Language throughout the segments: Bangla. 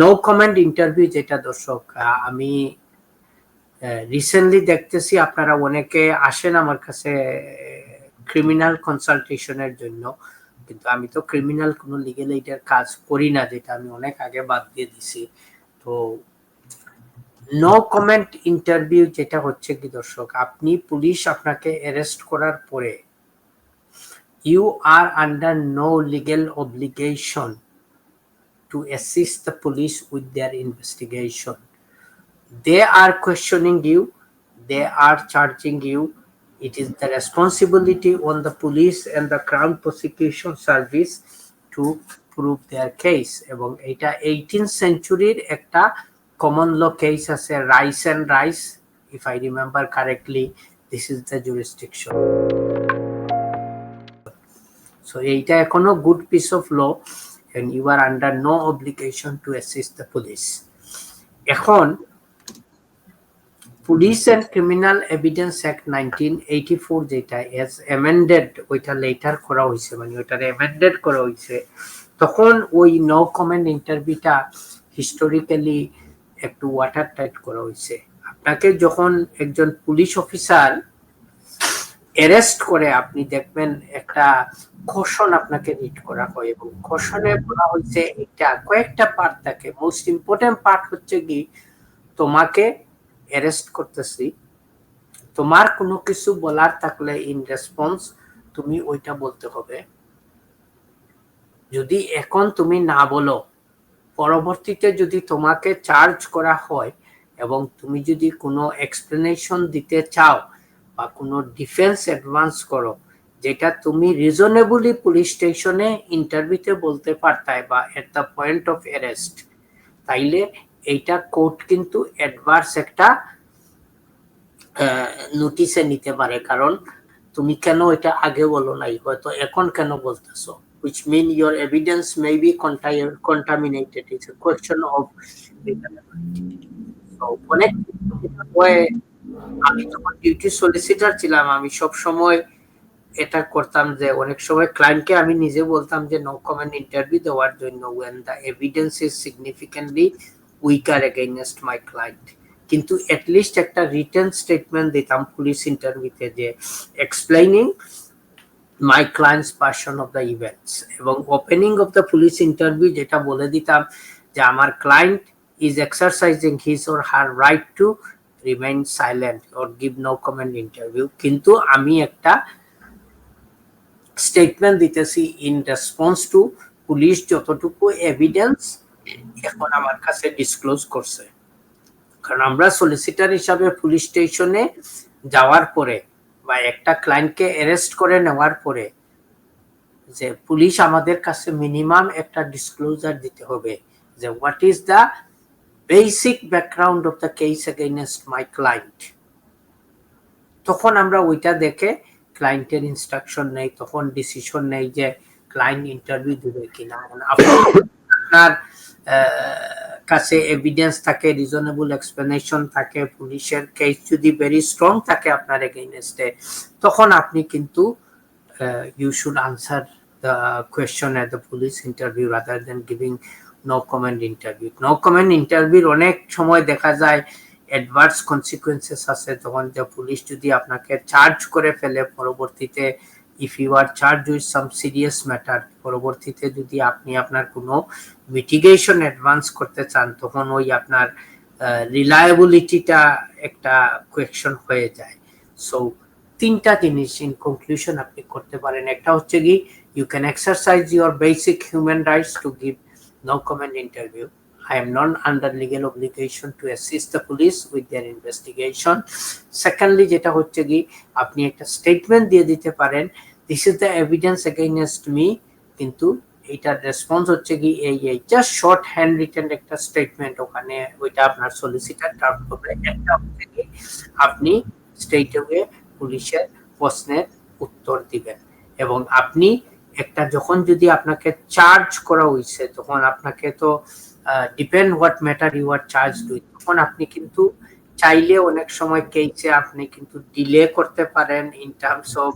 নো কমেন্ট ইন্টারভিউ যেটা দর্শক আমি রিসেন্টলি দেখতেছি আপনারা অনেকে আসেন আমার কাছে ক্রিমিনাল কনসালটেশনের জন্য। কিন্তু আমি তো ক্রিমিনাল কোনো লিগেল এইটার কাজ করি না, যেটা আমি অনেক আগে বাদ দিয়ে দিছি। তো নো কমেন্ট ইন্টারভিউ যেটা হচ্ছে কি দর্শক, আপনি পুলিশ আপনাকে অ্যারেস্ট করার পরে you are under no legal obligation to assist the police with their investigation. They are questioning you, they are charging you. It is the responsibility on the police and the Crown Prosecution Service to prove their case. এবং এটা এইটিন সেঞ্চুরির একটা কমন ল কেস আছে Rice and Rice if I remember correctly this is the jurisdiction so এইটা এখনো good piece of law And you are under no obligation to assist the police. এখন police and criminal evidence act nineteen eighty four যেটা এজ অ্যামেন্ডেড ওইটা লেটার করা হয়েছে মানে ওইটার অ্যামেন্ডেড করা হয়েছে, তখন ওই নো কমেন্ট ইন্টারভিউটা হিস্টোরিক্যালি একটু ওয়াটার টাইট করা হয়েছে আপনাকে যখন একজন পুলিশ অফিসার অ্যারেস্ট করে আপনি দেখবেন একটা কোশন আপনাকে রিড করা হয় এবং কোশনে বলা হয়েছে এটা কয়েকটা পার্ট থাকে। মোস্ট ইম্পর্টেন্ট পার্ট হচ্ছে কি, তোমাকে অ্যারেস্ট করতেছি। তোমার কোনো কিছু বলার থাকলে ইন রেসপন্স তুমি ওইটা বলতে হবে। যদি এখন তুমি না বলো, পরবর্তীতে যদি তোমাকে চার্জ করা হয় এবং তুমি যদি কোনো এক্সপ্লেনেশন দিতে চাও বা কোনো ডিফেন্স অ্যাডভান্স করো যেটা তুমি রিজনেবলি পুলিশ স্টেশনে ইন্টারভিউতে বলতে পারতাই বা at the point of arrest তাইলে এইটা কোর্ট কিন্তু অ্যাডভার্স একটা নোটিশে নিতে পারে। কারণ তুমি কেন এটা আগে বলো নাই? হয়তো এখন কেন বলতেছো? Which mean your evidence may be contaminated. It's a question of so, অনেক আমি যখন ডিউটি সলিসিটার ছিলাম। আমি সব সময় এটা করতাম যে, অনেক সময় ক্লায়েন্টকে আমি নিজে বলতাম যে নো কমেন্ট ইন্টারভিউ দেওয়ার জন্য when the evidence is significantly weaker against my client কিন্তু অ্যাটলিস্ট একটা রিটার্ন স্টেটমেন্ট দিতাম পুলিশ ইন্টারভিউতে যে explaining my clients person of the events এবং opening of the police interview যেটা বলে দিতাম যে, আমার client is exercising his or her right to remain silent or give no comment interview কিন্তু আমি একটা স্টেটমেন্ট দিতেছি ইন রেসপন্স টু পুলিশ যতটুকু এভিডেন্স এখন আমার কাছে ডিসক্লোজ করছে। কারণ আমরা সলিসিটার হিসাবে পুলিশ স্টেশনে যাওয়ার পরে বা একটা ক্লায়েন্টকে অ্যারেস্ট করে নেওয়ার পরে যে পুলিশ আমাদের কাছে মিনিমাম একটা ডিসক্লোজার দিতে হবে যে what is the basic background of the case against my client তখন আমরা ওইটা দেখে ক্লায়েন্টের ইনস্ট্রাকশন নেই, তখন ডিসিশন নেই যে ক্লায়েন্ট ইন্টারভিউ দেবে কিনা। আপনার কাছে এভিডেন্স থাকে রিজনেবল এক্সপ্লেনেশন থাকে, পুলিশের কেস যদি ভেরি স্ট্রং থাকে আপনার এগেইনস্টে তখন আপনি কিন্তু you should answer the question at the police interview rather then giving no comment interview no comment ইন্টারভিউর অনেক সময় দেখা যায় অ্যাডভার্স কনসিকুয়েন্সেস আছে তখন যে পুলিশ যদি আপনাকে চার্জ করে ফেলে পরবর্তীতে if you are charge with some serious matter পরবর্তীতে যদি আপনি আপনার কোনো মিটিগেশন অ্যাডভান্স করতে চান, তখন ওই আপনার রিলায়েবিলিটিটা একটা কোয়েকশন হয়ে যায়। সো তিনটা জিনিস ইন কনক্লুশন আপনি করতে পারেন। একটা হচ্ছে কি you can exercise your basic human rights to give no comment interview I am not under legal obligation to assist the police with their investigation. Secondly, যেটা হচ্ছে কি আপনি একটা স্টেটমেন্ট দিয়ে দিতে পারেন this is the evidence against me কিন্তু এইটার রেসপন্স হচ্ছে কি এই এই জাস্ট শর্ট হ্যান্ড রিটেন একটা স্টেটমেন্ট ওখানে ওইটা আপনার সলিসিটার ড্রাফট করবে একটা হচ্ছে কি আপনি স্টেট পুলিশের প্রশ্নের উত্তর দিবেন এবং আপনি একটা যখন যদি আপনাকে চার্জ করা হয়েছে তখন আপনাকে তো depend what matter you are charge with তখন আপনি কিন্তু চাইলে অনেক সময় কেইছে আপনি কিন্তু ডিলে করতে পারেন in terms of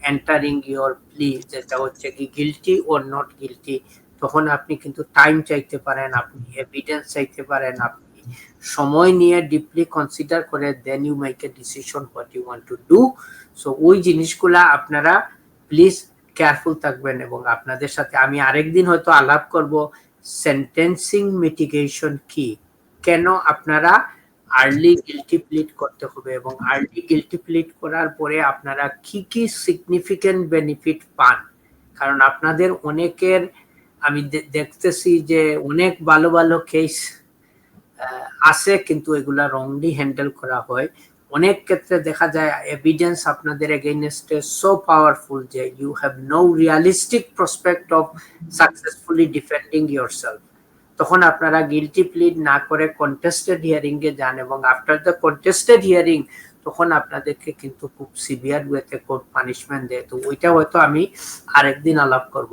entering your plea যেটা হচ্ছে কি গিলটি ওর নট গিলটি তখন আপনি কিন্তু টাইম চাইতে পারেন, আপনি এভিডেন্স চাইতে পারেন, আপনি সময় নিয়ে ডিপলি কনসিডার করে then you make a decision what you want to do so ওই জিনিসগুলা আপনারা প্লিজ কেয়ারফুল থাকবেন এবং আপনাদের সাথে আমি আরেকদিন হয়তো আলাপ করব সেন্টেন্সিং মিটিগেশন কি? কেন আপনারা আর্লি গিলটি প্লিট করতে হবে এবং আর্লি গিলটি প্লিট করার পরে আপনারা কি কি সিগনিফিকেন্ট বেনিফিট পান? কারণ আপনাদের অনেকের, আমি দেখতেছি যে অনেক ভালো ভালো কেস আছে কিন্তু এগুলা রংলি হ্যান্ডেল করা হয়। অনেক ক্ষেত্রে দেখা যায় এভিডেন্স আপনাদের এগেইনস্টে সো পাওয়ারফুল যে you have no realistic prospect of successfully defending your তখন আপনারা গিলটি প্লিড না করে কন্টেস্টেড হিয়ারিং এ যান এবং আফটার দ্য কন্টেস্টেড হিয়ারিং তখন আপনাদেরকে কিন্তু খুব সিভিয়ার ওয়েতে কোর্ট পানিশমেন্ট দেয়। তো ওইটা হয়তো আমি আরেকদিন আলাপ করব।